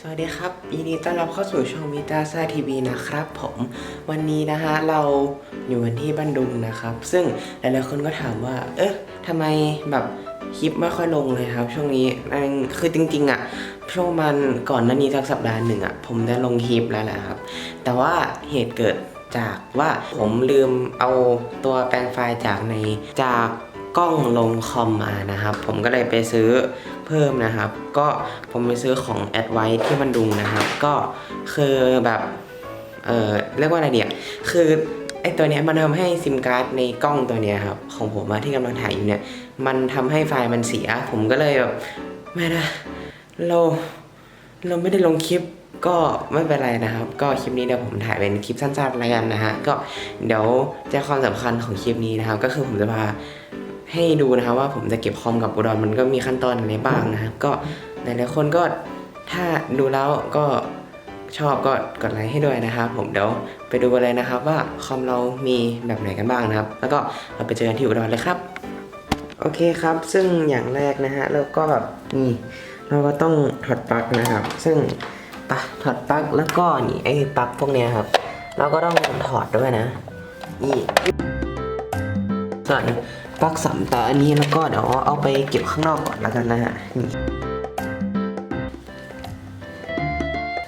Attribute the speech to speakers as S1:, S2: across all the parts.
S1: สวัสดีครับยินดีต้อนรับเข้าสู่ช่องวิตาซาทีวีนะครับ ผมวันนี้นะฮะเราอยู่กันที่บ้านดุงนะครับ ซึ่งหลายๆคนก็ถามว่า เอ๊ะทำไมแบบคลิปไม่ค่อยลงเลยครับ ช่วงนี้อันคือจริง ๆอะ่ะช่วงมันก่อนหน้านี้สักสัปดาห์หนึ่งอะ่ะผมได้ลงคลิปแล้วแหละครับ แต่ว่าเหตุเกิดจากว่าผมลืมเอาตัวแปลงไฟล์จากในจาก กล้องลงคอมมานะครับ ผมก็เลยไปซื้อเพิ่มนะครับ ก็ผมไปซื้อของแอดไว้ที่มันดุงนะครับ ก็คือแบบเออเรียกว่าอะไรเดียคือไอตัวเนี้ยมันทำให้ซิมการ์ดในกล้องตัวเนี้ยครับของผมที่กำลังถ่ายอยู่เนี่ยมันทำให้ไฟล์มันเสีย ผมก็เลยแบบไม่นะเราเราไม่ได้ลงคลิปก็ไม่เป็นไรนะครับ ก็คลิปนี้เดี๋ยวผมถ่ายเป็นคลิปสั้นๆแล้วกันนะฮะก็เดี๋ยวใจความสำคัญของคลิปนี้นะครับ ก็คือผมจะพา ให้ดูนะครับว่าผมจะเก็บคอมกับอุดรมันก็มีขั้นตอนอะไรบ้างนะครับ ก็หลายๆคนก็ถ้าดูแล้วก็ชอบก็กดไลค์ให้ด้วยนะครับผมเดี๋ยวไปดูกันเลยนะครับว่าคอมเรามีแบบไหนกันบ้างนะครับ แล้วก็เราไปเจอกันที่อุดรเลยครับ โอเคครับ ซึ่งอย่างแรกนะฮะเราก็แบบนี่เราก็ต้องถอดปลั๊กนะครับ ซึ่งปะถอดปลั๊กแล้วก็นี่ไอ้ปลั๊กพวกเนี้ยครับ เราก็ต้องถอดด้วยนะนี่ส่วน ปลั๊กสามต่ออันนี้แล้วก็เดี๋ยวเอาไปเก็บข้างนอกก่อนแล้วกันนะฮะนี่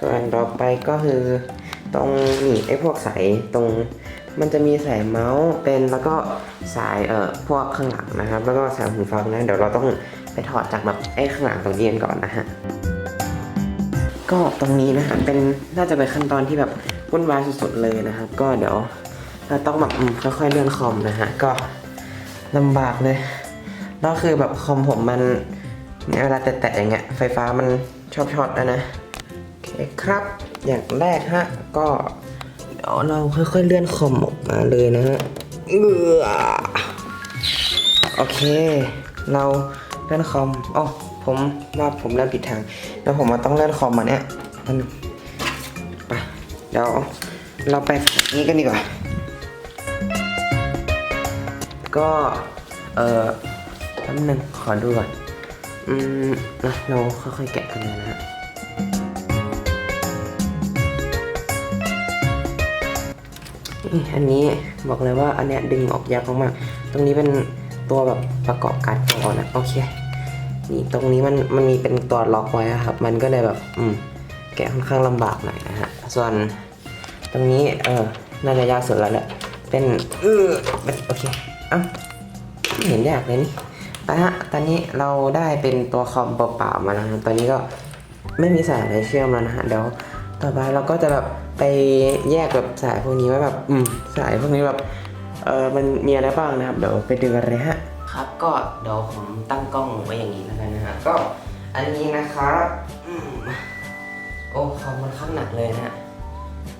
S1: ส่วนต่อไปก็คือตรงนี่ไอ้พวกสายตรงมันจะมีสายเมาส์เป็นแล้วก็สายเอ่อพวกข้างหลังนะครับ แล้วก็สายหูฟังนะเดี๋ยวเราต้องไปถอดจากแบบไอ้ข้างหลังตรงนี้กันก่อนนะฮะก็ตรงนี้นะฮะเป็นน่าจะเป็นขั้นตอนที่แบบวุ่นวายสุดๆเลยนะครับ ก็เดี๋ยวเราต้องแบบอืมค่อยๆเลื่อนคอมนะฮะก็ ลำบากเลย แล้วคือแบบคอมผมมันเนี่ยเวลาแตะๆอย่างเงี้ยไฟฟ้ามันชอบช็อตนะนะโอเคครับ อย่างแรกฮะก็เดี๋ยวเราค่อยๆเลื่อนคอมออกมาเลยนะฮะเออโอเค เราเลื่อนคอมอ๋อผมว่าผมเลื่อนผิดทาง แล้วผมมาต้องเลื่อนคอมมาเนี่ยมันไปเดี๋ยวเราไปนี้กันดีกว่า ก็เออแป๊บนึงขอดูก่อนอืมนะเราค่อยๆแกะกันเลยนะฮะอันนี้บอกเลยว่าอันเนี้ยดึงออกยากมากๆตรงนี้เป็นตัวแบบประกอบการ์ดจอนะโอเคนี่ตรงนี้มันมันมีเป็นตัวล็อกไว้ครับ มันก็เลยแบบอืมแกะค่อนข้างลำบากหน่อยนะฮะส่วนตรงนี้เออน่าจะยากสุดแล้วแหละเป็นเออเป็นโอเค เอ้าไม่เห็นยากเลยนี่ไปฮะตอนนี้เราได้เป็นตัวคอมเปล่าๆมาแล้วนะตอนนี้ก็ไม่มีสายอะไรเชื่อมแล้วนะฮะเดี๋ยวต่อไปเราก็จะแบบไปแยกแบบสายพวกนี้ไว้แบบอืมสายพวกนี้แบบเออมันมีอะไรบ้างนะครับเดี๋ยวไปดูกันเลยฮะครับก็เดี๋ยวผมตั้งกล้องไว้อย่างนี้แล้วกันนะฮะก็อันนี้นะครับโอ้คอมมันข้างหนักเลยนะฮะ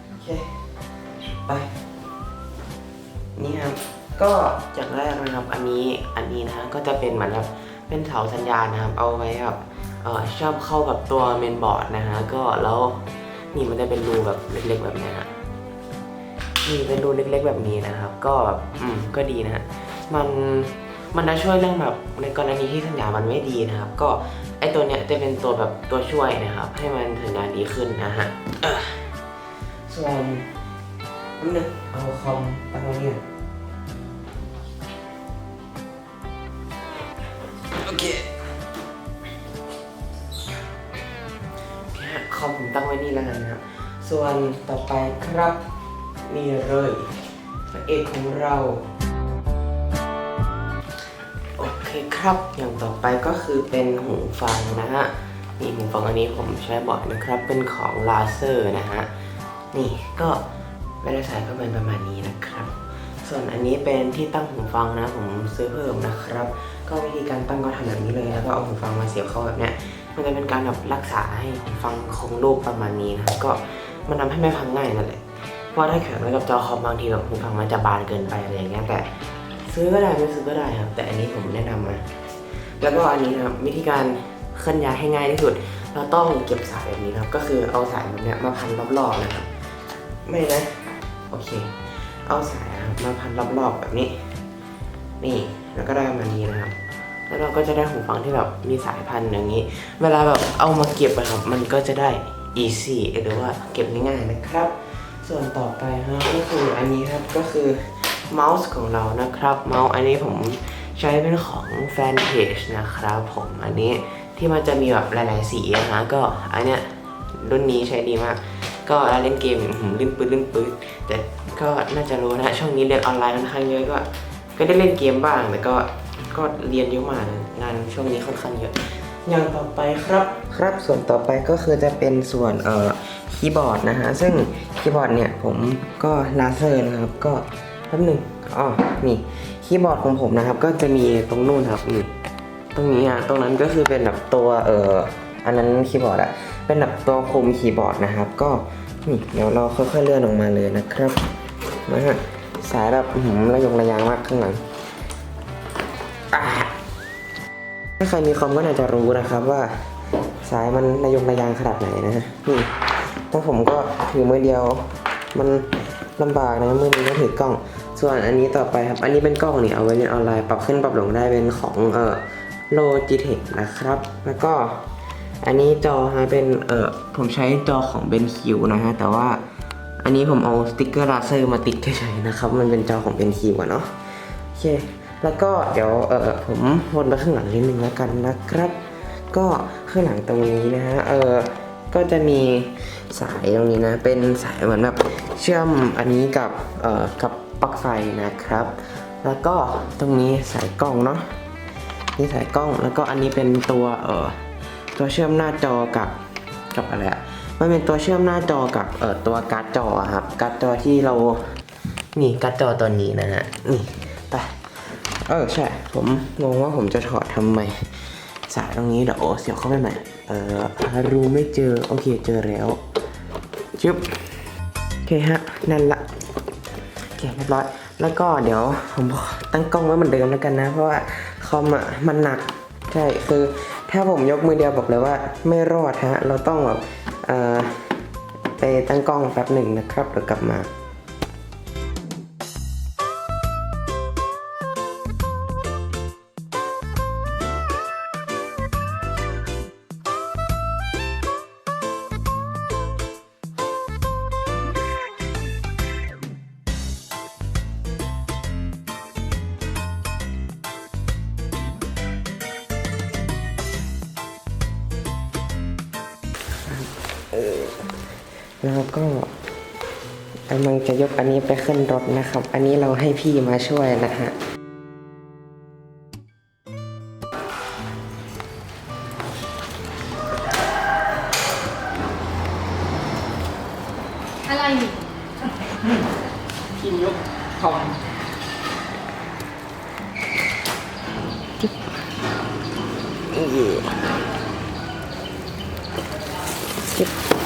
S1: โอเคไปนี่ครับ ก็จากแรกนะครับอันนี้อันนี้นะก็จะเป็นเหมือนแบบเป็นเสาสัญญาณนะครับ เอาไว้แบบเออชอบเข้ากับตัวเมนบอร์ดนะฮะก็แล้วนี่มันจะเป็นรูแบบเล็กๆแบบนี้ฮะนี่เป็นรูเล็กๆแบบนี้นะครับ ก็แบบอืมก็ดีนะฮะมันมันจะช่วยเรื่องแบบในกรณีที่สัญญาณมันไม่ดีนะครับ ก็ไอตัวเนี้ยจะเป็นตัวแบบตัวช่วยนะครับ ให้มันสัญญาณดีขึ้นนะฮะส่วนนึงเอาคอมตั้งไว้นี่โเคคอมผมตั้งไว้นี่แล้วกันนะครับ ส่วนต่อไปครับนี่เลยพระเอกของเรา โอเคครับ อย่างต่อไปก็คือเป็นหูฟังนะฮะ นี่หูฟังอันนี้ผมใช้บ่อยนะครับ เป็นของลาเซอร์นะฮะ นี่ก็เวลาใส่ก็เป็นประมาณนี้นะครับ ส่วนอันนี้เป็นที่ตั้งหูฟังนะผมซื้อเพิ่มนะครับ ก็วิธีการตั้งก็ทำแบบนี้เลยแล้วก็เอาหูฟังมาเสียบเข้าแบบเนี้ยมันจะเป็นการแบบรักษาให้หูฟังคงรูปประมาณนี้นะครับก็มันทำให้ไม่พังง่ายนั่นแหละเพราะถ้าแขวนไว้กับจอคอมบางทีแบบหูฟังมันจะบานเกินไปอะไรอย่างเงี้ยแต่ ซื้อก็ได้ไม่ซื้อก็ได้ครับ แต่อันนี้ผมแนะนำมา แล้วก็อันนี้นะครับวิธีการเคลื่อนย้ายให้ง่ายที่สุด เราต้องเก็บสายแบบนี้นะครับ ก็คือเอาสายแบบเนี้ยมาพันรอบๆนะครับ ไม่นะโอเค เอาสาย มาพันรอบๆแบบนี้ นี่แล้วก็ได้ประมาณนี้นะครับแล้วเราก็จะได้หูฟังที่แบบมีสายพันธุ์อย่างนี้ เวลาแบบเอามาเก็บอะครับ มันก็จะได้ easy หรือว่าเก็บง่ายๆนะครับ ส่วนต่อไปฮะก็คืออันนี้ครับก็คือเมาส์ของเรานะครับ เมาส์อันนี้ผมใช้เป็นของแฟนเพจนะครับผมอันนี้ที่มันจะมีแบบหลายๆสีอะฮะก็อันเนี้ยรุ่นนี้ใช้ดีมาก ก็เล่นเกมหืมลื่นปืนลื่นปืนแต่ก็น่าจะรู้นะช่วงนี้เรียนออนไลน์ค่อนข้างเยอะก็ ก็ได้เล่นเกมบ้างแต่ก็ก็เรียนเยอะมากงานช่วงนี้ค่อนข้างเยอะอย่างต่อไปครับครับส่วนต่อไปก็คือจะเป็นส่วนเอ่อคีย์บอร์ดนะฮะซึ่งคีย์บอร์ดเนี่ยผมก็ลาเซอร์นะครับก็แป๊บหนึ่งอ๋อนี่คีย์บอร์ดของผมนะครับ ก็จะมีตรงนู่นครับนี่ตรงนี้ฮะตรงนั้นก็คือเป็นแบบตัวเอ่อ อันนั้นคีย์บอร์ดอะเป็นแบบตัวคุมคีย์บอร์ดนะครับ ก็นี่เดี๋ยวเราค่อยๆเลื่อนออกมาเลยนะครับนะฮะสายแบบหือระยงระยางมากข้างหลังถ้าใครมีคอมก็น่าจะรู้นะครับว่าสายมันระยงระยางขนาดไหนนะฮะนี่ถ้าผมก็ถือมือเดียวมันลำบากนะมือนี้ก็ถือกล้อง ส่วนอันนี้ต่อไปครับ อันนี้เป็นกล้องนี่เอาไว้เรียนออนไลน์ปรับขึ้นปรับลงได้เป็นของเอ่อ Logitech นะครับ แล้วก็ อันนี้จอฮะเป็นเอ่อผมใช้จอของ BenQ นะฮะ แต่ว่าอันนี้ผมเอาสติกเกอร์ลาเซอร์มาติดเฉยๆนะครับ มันเป็นจอของ BenQ อะเนาะโอเค แล้วก็เดี๋ยวเออผมวนไปข้างหลังนิดนึงแล้วกันนะครับ ก็ข้างหลังตรงนี้นะฮะเออก็จะมีสายตรงนี้นะ เป็นสายเหมือนแบบเชื่อมอันนี้กับเอ่อกับปลั๊กไฟนะครับ แล้วก็ตรงนี้สายกล้องเนาะนี่สายกล้องแล้วก็อันนี้เป็นตัวเอ่อ ตัวเชื่อมหน้าจอกับกับอะไรอะมันเป็นตัวเชื่อมหน้าจอกับเอ่อตัวการ์ดจอครับการ์ดจอที่เรานี่การ์ดจอตัวนี้นะฮะนี่ไปเออใช่ ผมงงว่าผมจะถอดทำไมสายตรงนี้เดี๋ยวเสียบเข้าไปใหม่เออหารูไม่เจอโอเคเจอแล้วจึ๊บโอเคฮะนั่นละโอเคเรียบร้อย แล้วก็เดี๋ยวผมตั้งกล้องไว้เหมือนเดิมแล้วกันนะ เพราะว่าคอมอะมันหนักใช่คือ ถ้าผมยกมือเดียวบอกเลยว่าไม่รอดฮะ เราต้องแบบไปตั้งกล้องแป๊บหนึ่งนะครับเดี๋ยวกลับมา แล้วก็กำลังจะยกอันนี้ไปขึ้นรถนะครับ อันนี้เราให้พี่มาช่วยนะฮะ
S2: อะไรนี่
S1: พี่ยกคอมจุบ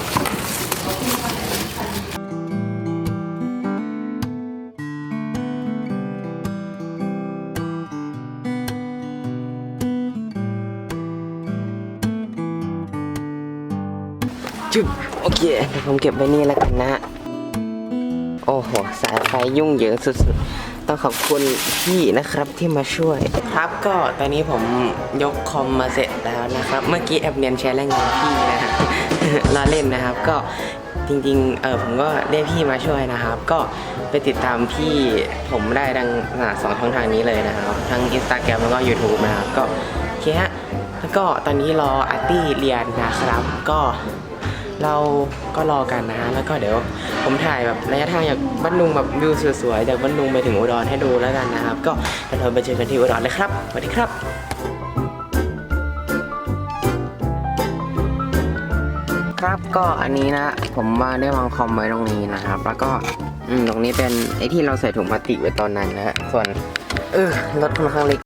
S1: โอเคเดี๋ยวผมเก็บไว้นี่แล้วกันนะ โอ้โห สายไฟยุ่งเหยิงสุดๆ ต้องขอบคุณพี่นะครับที่มาช่วย ครับก็ตอนนี้ผมยกคอมมาเสร็จแล้วนะครับ เมื่อกี้แอบเรียนแชร์แรงงานพี่นะฮะลาเล่นนะครับก็จริงๆ เออผมก็ได้พี่มาช่วยนะครับ ก็ไปติดตามพี่ผมได้ดังอ่าสองช่องทางนี้เลยนะครับ ทั้ง Instagram แล้วก็ YouTube นะครับ ก็โอเคฮะ แล้วก็ตอนนี้รออาร์ตี้เรียนนะครับ ก็ เราก็รอกันนะฮะแล้วก็เดี๋ยวผมถ่ายแบบระยะทางจากบ้านดุงแบบวิวสวยๆจากบ้านดุงไปถึงอุดรให้ดูแล้วกันนะครับ ก็เดี๋ยวเราไปเจอกันที่อุดรเลยครับสวัสดีครับครับก็อันนี้นะ ผมมาได้วางคอมไว้ตรงนี้นะครับ แล้วก็อืตรงนี้เป็นไอ้ที่เราใส่ถุงพลาสติกไว้ตอนนั้นนะฮะส่วนเออรถค่อนข้างเล็ก